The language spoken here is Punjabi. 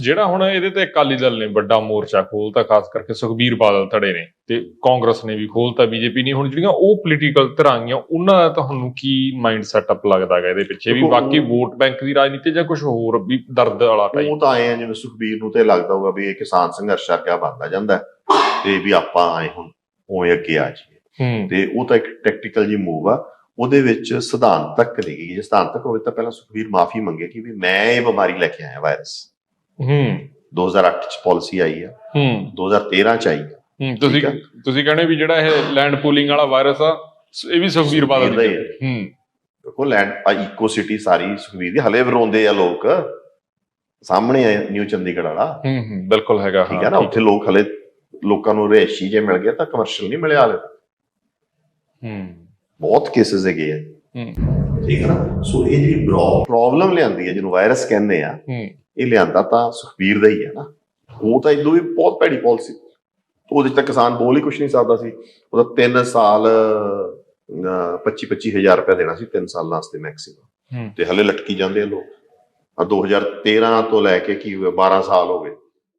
ਜਿਹੜਾ ਹੁਣ ਇਹਦੇ ਤੇ ਅਕਾਲੀ ਦਲ ਨੇ ਵੱਡਾ ਮੋਰਚਾ ਖੋਲਤਾ ਖਾਸ ਕਰਕੇ ਸੁਖਬੀਰ ਬਾਦਲ ਧੜੇ ਨੇ ਤੇ ਕਾਂਗਰਸ ਨੇ ਵੀ ਖੋਲਤਾ ਬੀਜੇਪੀ ਨੇ ਹੁਣ ਜਿਹੜੀਆਂ ਉਹ ਪੋਲੀਟੀਕਲ ਧਿਰਾਂ ਆਈਆਂ ਉਹਨਾਂ ਦਾ ਤੁਹਾਨੂੰ ਕੀ ਮਾਈਂਡ ਸੈਟਅਪ ਲੱਗਦਾ ਹੈਗਾ ਇਹਦੇ ਪਿੱਛੇ? ਵੀ ਬਾਕੀ ਵੋਟ ਬੈਂਕ ਦੀ ਰਾਜਨੀਤੀ ਜਾਂ ਕੁਝ ਹੋਰ ਵੀ ਦਰਦ ਵਾਲਾ ਟਾਈਪ ਉਹ ਤਾਂ ਆਏ ਆ ਜਿਵੇਂ ਸੁਖਬੀਰ ਨੂੰ ਤੇ ਲੱਗਦਾ ਹੋਊਗਾ ਵੀ ਇਹ ਕਿਸਾਨ ਸੰਘਰਸ਼ ਆ ਕਿਆ ਬਣਦਾ ਜਾਂਦਾ ਤੇ ਵੀ ਆਪਾਂ ਆਏ ਹੁਣ ਉਵੇਂ ਅੱਗੇ ਆ ਜਾਈਏ। ਤੇ ਉਹ ਤਾਂ ਇੱਕ ਟੈਕਟੀਕਲ ਜੀ ਮੂਵ ਆ ਉਹਦੇ ਵਿੱਚ ਸਿਧਾਂਤਕ ਨਹੀਂ ਗਈ। ਜੇ ਸਿਧਾਂਤਕ ਹੋਵੇ ਤਾਂ ਪਹਿਲਾਂ ਸੁਖਬੀਰ ਮਾਫੀ ਮੰਗੇ ਕਿ ਵੀ ਮੈਂ ਇਹ ਬਿਮਾਰੀ ਲੈ ਕੇ ਆਇਆ ਵਾਇਰਸ ਹੂੰ। 2008 ਚ ਪਾਲਿਸੀ ਆਈ ਆ। ਹੂੰ। 2013 ਚ ਆਈ ਆ। ਹੂੰ ਤੁਸੀਂ ਠੀਕ। ਤੁਸੀਂ ਕਹਿੰਦੇ ਵੀ ਜਿਹੜਾ ਇਹ ਲੈਂਡ ਪੂਲਿੰਗ ਵਾਲਾ ਵਾਇਰਸ ਆ ਇਹ ਵੀ ਸੁਖਬੀਰ ਬਾਦਲ ਦਾ ਹੀ ਦੇਖੋ ਲੈਂਡ ਆ ਇਕੋ ਸਿਟੀ ਸਾਰੀ ਸੁਖਬੀਰ ਦੀ ਹਲੇ ਰੋਂਦੇ ਆ ਲੋਕ। ਸਾਹਮਣੇ ਆ ਨਿਊ ਚੰਡੀਗੜ੍ਹ ਵਾਲਾ। ਹੂੰ ਹੂੰ ਬਿਲਕੁਲ ਹੈਗਾ। ਠੀਕ ਹੈ ਨਾ ਉੱਥੇ ਲੋਕ ਹਲੇ ਲੋਕਾਂ ਨੂੰ ਰਿਹਾਇਸ਼ੀ ਜੇ ਮਿਲ ਗਿਆ ਤਾਂ ਕਮਰਸ਼ੀਅਲ ਨਹੀਂ ਮਿਲਿਆ ਹਲੇ। ਹੂੰ। ਬਹੁਤ ਕੇਸਿਸ ਹੈਗੇ ਆ। ਠੀਕ ਹੈ ਨਾ? ਸੋ ਇਹ ਜਿਹੜੀ ਪ੍ਰੋਬਲਮ ਲਿਆਂਦੀ ਹੈ ਜਿਹਨੂੰ ਵਾਇਰਸ ਕਹਿੰਦੇ ਆ ਇਹ ਲਿਆਂਦਾ ਤਾਂ ਸੁਖਬੀਰ ਦਾ ਹੀ ਹੈ ਨਾ। ਉਹ ਤਾਂ ਇਦੋਂ ਵੀ ਬਹੁਤ ਭੈੜੀ ਪਾਲਿਸੀ ਉਹਦੇ 'ਚ ਤਾਂ ਕਿਸਾਨ ਬੋਲ ਹੀ ਕੁਝ ਨਹੀਂ ਸਕਦਾ ਸੀ। ਉਹਦਾ 3 ਸਾਲ 25 25000 ਰੁਪਏ ਦੇਣਾ ਸੀ 3 ਸਾਲਾਂ ਵਾਸਤੇ ਮੈਕਸਿਮਮ ਤੇ ਹਲੇ ਲਟਕੀ ਜਾਂਦੇ ਆ ਲੋਕ। ਆ 2013 ਤੋਂ ਲੈ ਕੇ ਕੀ ਹੋਇਆ? 12 ਸਾਲ ਹੋ ਗਏ।